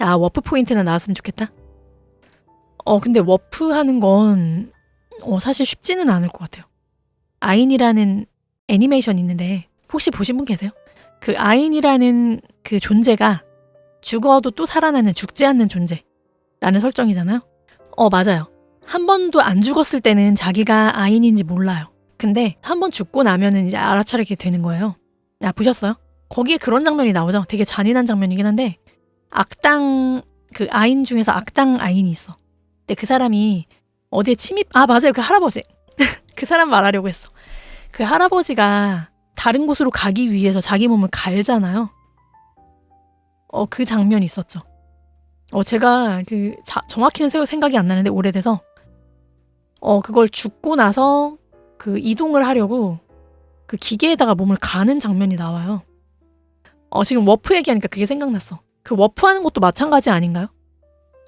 아, 워프 포인트나 나왔으면 좋겠다. 어, 근데 워프 하는 건 어, 사실 쉽지는 않을 것 같아요. 아인이라는 애니메이션 있는데 혹시 보신 분 계세요? 그 아인이라는 그 존재가 죽어도 또 살아나는 죽지 않는 존재라는 설정이잖아요. 어, 맞아요. 한 번도 안 죽었을 때는 자기가 아인인지 몰라요. 근데 한 번 죽고 나면은 이제 알아차리게 되는 거예요. 아, 보셨어요? 거기에 그런 장면이 나오죠. 되게 잔인한 장면이긴 한데 악당 그 아인 중에서 악당 아인이 있어. 근데 그 사람이 어디에 침입 아 맞아요 그 할아버지 그 사람 말하려고 했어. 그 할아버지가 다른 곳으로 가기 위해서 자기 몸을 갈잖아요. 어 그 장면이 있었죠. 어 제가 그 자, 정확히는 세- 생각이 안 나는데 오래돼서 어 그걸 죽고 나서 그 이동을 하려고 그 기계에다가 몸을 가는 장면이 나와요. 어 지금 워프 얘기하니까 그게 생각났어. 그 워프하는 것도 마찬가지 아닌가요?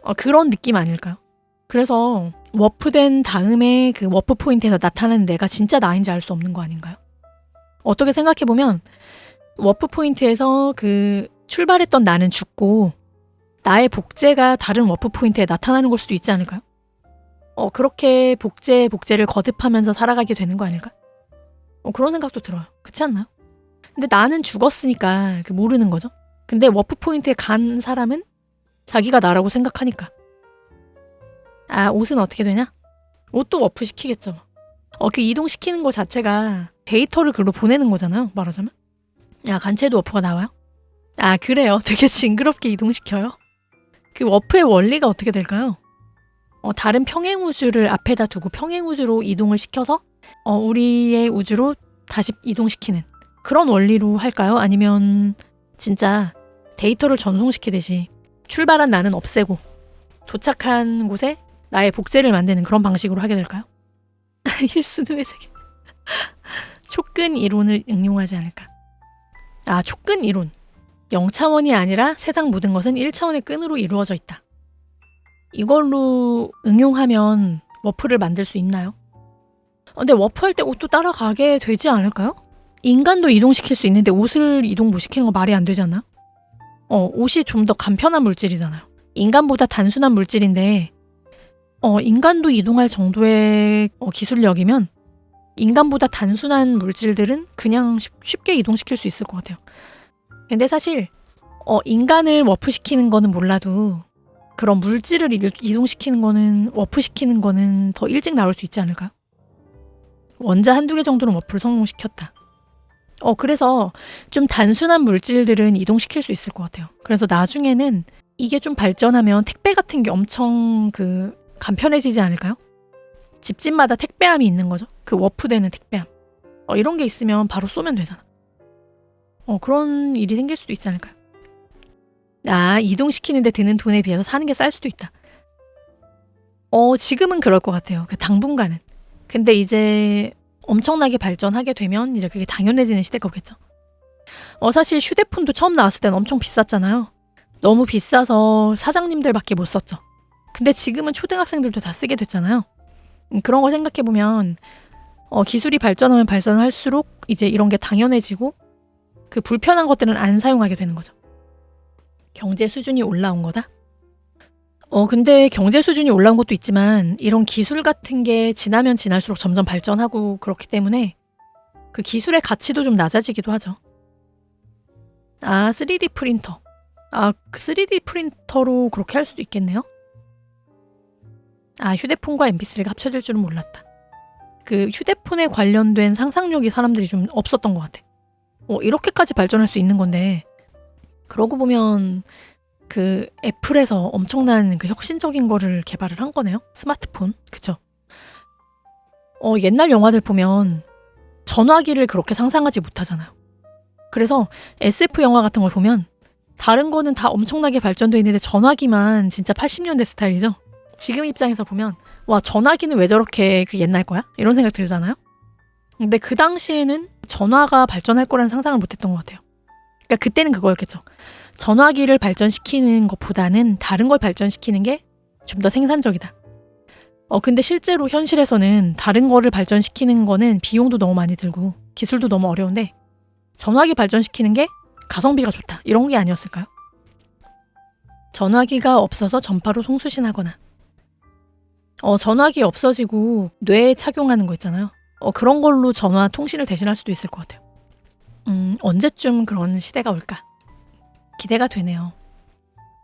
어, 그런 느낌 아닐까요? 그래서 워프된 다음에 그 워프 포인트에서 나타나는 내가 진짜 나인지 알 수 없는 거 아닌가요? 어떻게 생각해 보면 워프 포인트에서 그 출발했던 나는 죽고 나의 복제가 다른 워프 포인트에 나타나는 걸 수도 있지 않을까요? 어 그렇게 복제 복제를 거듭하면서 살아가게 되는 거 아닐까? 어 그런 생각도 들어요. 그렇지 않나요? 근데 나는 죽었으니까 그 모르는 거죠. 근데 워프 포인트에 간 사람은 자기가 나라고 생각하니까. 아, 옷은 어떻게 되냐? 옷도 워프 시키겠죠. 어, 그 이동시키는 거 자체가 데이터를 글로 보내는 거잖아요. 말하자면. 야, 간체도 워프가 나와요? 아, 그래요. 되게 징그럽게 이동시켜요. 그 워프의 원리가 어떻게 될까요? 어, 다른 평행 우주를 앞에다 두고 평행 우주로 이동을 시켜서 어, 우리의 우주로 다시 이동시키는 그런 원리로 할까요? 아니면 진짜 데이터를 전송시키듯이 출발한 나는 없애고 도착한 곳에 나의 복제를 만드는 그런 방식으로 하게 될까요? 힐스누의 세계 촉근 이론을 응용하지 않을까? 아 촉근 이론 0차원이 아니라 세상 모든 것은 1차원의 끈으로 이루어져 있다. 이걸로 응용하면 워프를 만들 수 있나요? 어, 근데 워프할 때 옷도 따라가게 되지 않을까요? 인간도 이동시킬 수 있는데 옷을 이동 못 시키는 거 말이 안 되지 않나? 어, 옷이 좀 더 간편한 물질이잖아요. 인간보다 단순한 물질인데, 어, 인간도 이동할 정도의 어, 기술력이면 인간보다 단순한 물질들은 그냥 쉽, 쉽게 이동시킬 수 있을 것 같아요. 근데 사실 어, 인간을 워프시키는 거는 몰라도 그런 물질을 이- 이동시키는 거는 워프시키는 거는 더 일찍 나올 수 있지 않을까요? 원자 한두 개 정도는 워프를 성공시켰다. 어, 그래서 좀 단순한 물질들은 이동시킬 수 있을 것 같아요. 그래서 나중에는 이게 좀 발전하면 택배 같은 게 엄청 그 간편해지지 않을까요? 집집마다 택배함이 있는 거죠. 그 워프되는 택배함. 어, 이런 게 있으면 바로 쏘면 되잖아. 어, 그런 일이 생길 수도 있지 않을까요? 아, 이동시키는데 드는 돈에 비해서 사는 게 쌀 수도 있다. 어, 지금은 그럴 것 같아요. 그 당분간은. 근데 이제 엄청나게 발전하게 되면 이제 그게 당연해지는 시대가 오겠죠. 어, 사실 휴대폰도 처음 나왔을 땐 엄청 비쌌잖아요. 너무 비싸서 사장님들밖에 못 썼죠. 근데 지금은 초등학생들도 다 쓰게 됐잖아요. 음, 그런 걸 생각해 보면 어, 기술이 발전하면 발전할수록 이제 이런 게 당연해지고 그 불편한 것들은 안 사용하게 되는 거죠. 경제 수준이 올라온 거다. 어, 근데 경제 수준이 올라온 것도 있지만 이런 기술 같은 게 지나면 지날수록 점점 발전하고 그렇기 때문에 그 기술의 가치도 좀 낮아지기도 하죠. 아, 3D 프린터. 아, 그 3D 프린터로 그렇게 할 수도 있겠네요. 아, 휴대폰과 MP3가 합쳐질 줄은 몰랐다. 그 휴대폰에 관련된 상상력이 사람들이 좀 없었던 것 같아. 어, 이렇게까지 발전할 수 있는 건데, 그러고 보면 그 애플에서 엄청난 그 혁신적인 거를 개발을 한 거네요. 스마트폰. 그쵸? 어, 옛날 영화들 보면 전화기를 그렇게 상상하지 못하잖아요. 그래서 SF 영화 같은 걸 보면 다른 거는 다 엄청나게 발전돼 있는데 전화기만 진짜 80년대 스타일이죠. 지금 입장에서 보면 와 전화기는 왜 저렇게 그 옛날 거야? 이런 생각 들잖아요. 근데 그 당시에는 전화가 발전할 거라는 상상을 못했던 것 같아요. 그러니까 그때는 그거였겠죠. 전화기를 발전시키는 것보다는 다른 걸 발전시키는 게 좀 더 생산적이다. 어, 근데 실제로 현실에서는 다른 거를 발전시키는 거는 비용도 너무 많이 들고 기술도 너무 어려운데 전화기 발전시키는 게 가성비가 좋다. 이런 게 아니었을까요? 전화기가 없어서 전파로 송수신하거나 어, 전화기 없어지고 뇌에 착용하는 거 있잖아요. 어, 그런 걸로 전화 통신을 대신할 수도 있을 것 같아요. 음, 언제쯤 그런 시대가 올까? 기대가 되네요.